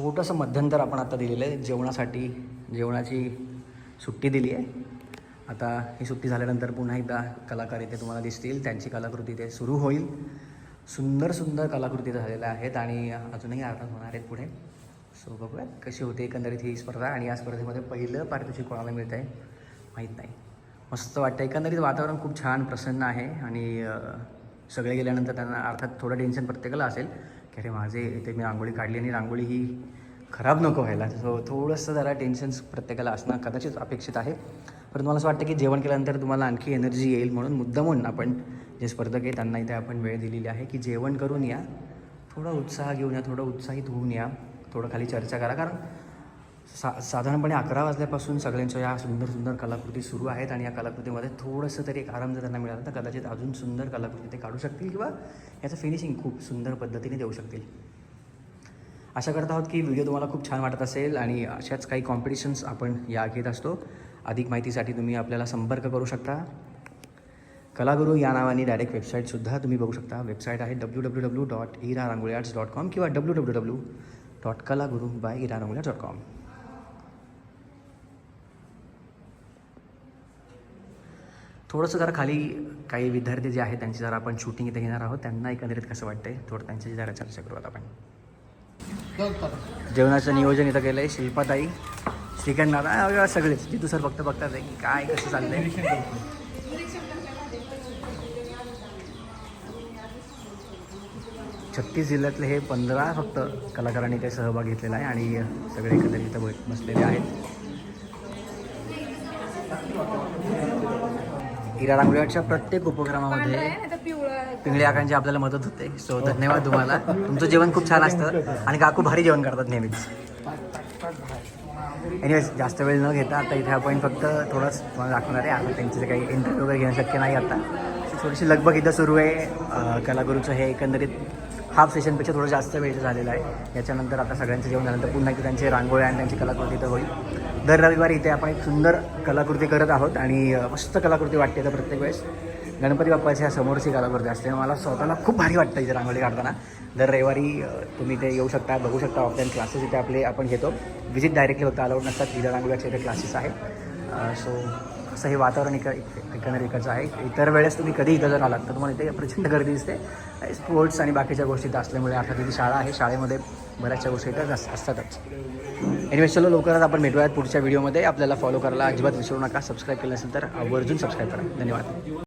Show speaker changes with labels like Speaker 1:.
Speaker 1: छोटंसं मध्यंतर आपण आता दिलेलं आहे. जेवणासाठी जेवणाची सुट्टी दिली आहे. आता ही सुट्टी झाल्यानंतर पुन्हा एकदा कलाकार इथे तुम्हाला दिसतील. त्यांची कलाकृती इथे सुरू होईल. सुंदर सुंदर कलाकृती झालेल्या आहेत आणि अजूनही अर्थात होणार आहेत पुढे. सो बघूयात कशी होते एकंदरीत ही स्पर्धा आणि या स्पर्धेमध्ये पहिलं पारितोषिक कोणाला मिळतं आहे माहीत नाही. मस्त वाटतं एकंदरीत वातावरण खूप छान प्रसन्न आहे आणि सगळे गेल्यानंतर त्यांना अर्थात थोडं टेन्शन प्रत्येकाला असेल की अरे माझे इथे मी रांगोळी काढली आणि रांगोळी ही खराब नको व्हायला. सो थोडंसं जरा टेन्शन्स प्रत्येकाला असणं कदाचित अपेक्षित आहे. पण मला असं वाटतं की जेवण केल्यानंतर तुम्हाला आणखी एनर्जी येईल म्हणून मुद्दामून आपण जे स्पर्धक आहे त्यांना इथे आपण वेळ दिलेली आहे की जेवण करून या थोडा उत्साह घेऊन या थोडं उत्साहित होऊन या थोडं खाली चर्चा करा. कारण सा साधारणपणे अकरा वाजल्यापासून सगळ्यांच्या या सुंदर सुंदर कलाकृती सुरू आहेत आणि या कलाकृतीमध्ये थोडंसं तरी एक आराम जर त्यांना मिळाला तर कदाचित अजून सुंदर कलाकृती ते काढू शकतील किंवा याचं फिनिशिंग खूप सुंदर पद्धतीने देऊ शकतील. आशा करत आहोत की व्हिडिओ तुम्हाला खूप छान वाटत असेल आणि अशाच काही कॉम्पिटिशन्स आपण या घेत असतो. अधिक माहितीसाठी तुम्ही आपल्याला संपर्क करू शकता. कलागुरू या नावाने डायरेक्ट वेबसाईटसुद्धा तुम्ही बघू शकता. वेबसाईट आहे W W W dot Ira Rangoli arts dot com किंवा W W W dot Kalaguru by Ira Rangoli dot com थोडंसं जरा खाली काही विद्यार्थी जे आहेत त्यांची जरा आपण शूटिंग इथे घेणार आहोत. त्यांना एकंदरीत कसं वाटतंय? थोडं त्यांच्याशी जरा चर्चा करू आता आपण. जेवणाचं नियोजन इथं केलं आहे शिल्पाताई श्रीखंड नाना सगळेच जितू सर फक्त बघतात आहे की काय कसं चाललंय. छत्तीस जिल्ह्यातले हे पंधरा फक्त कलाकारांनी ते सहभाग घेतलेला आहे आणि सगळे एकंदरीत इथं बसलेले आहेत. हिरा रांगोळीच्या प्रत्येक उपक्रमामध्ये पिंगळे काकांची आपल्याला मदत होते. सो धन्यवाद तुम्हाला. तुमचं जेवण खूप छान असतं आणि काकू भारी जेवण करतात नेहमीच. एनिवेज जास्त वेळ न घेता आता इथे आपण फक्त थोडंच तुम्हाला दाखवणार आहे. आता त्यांचे काही इंटरव्ह्यू वगैरे घेणं शक्य नाही आता. थोडीशी लगबग इथं सुरू आहे. कलागुरूचं हे एकंदरीत हाफ सेशनपेक्षा थोडं जास्त वेळ झालेलं आहे. याच्यानंतर आता सगळ्यांचं जेवण झाल्यानंतर पुन्हा एकदा त्यांचे रांगोळ्या आणि त्यांची कलाकृती इथं होईल. दर रविवारी इथे आपण एक सुंदर कलाकृती करत आहोत आणि मस्त कलाकृती वाटते तर प्रत्येक वेळेस. गणपती बाप्पाच्या समोरची कलाकृती असते. मला स्वतःला खूप भारी वाटतं इथे रांगोळी काढताना. दर रविवारी तुम्ही इथे येऊ शकता बघू शकता ऑफलाईन क्लासेस इथे आपले आपण घेतो. विजिट डायरेक्टली होतं अलाउड नसतात. इथं रांगोळ्याचे इथे क्लासेस आहेत. सो असं हे वातावरण इक एकंदर इकडचं आहे. इतर वेळेस तुम्ही कधी इथं जर आलात तर तुम्हाला इथे प्रचंड गर्दी दिसते. स्पोर्ट्स आणि बाकीच्या गोष्टी इथं असल्यामुळे अर्थात इथे शाळा आहे. शाळेमध्ये बऱ्याचशा गोष्टी इथं असतातच. एनिवे चलो लवकरच आपण भेटूयात पुढच्या व्हिडिओमध्ये आपल्याला फॉलो करायला अजिबात विसरू नका. सबस्क्राईब केलं नसेल तर आवर्जून सबस्क्राईब करा. धन्यवाद.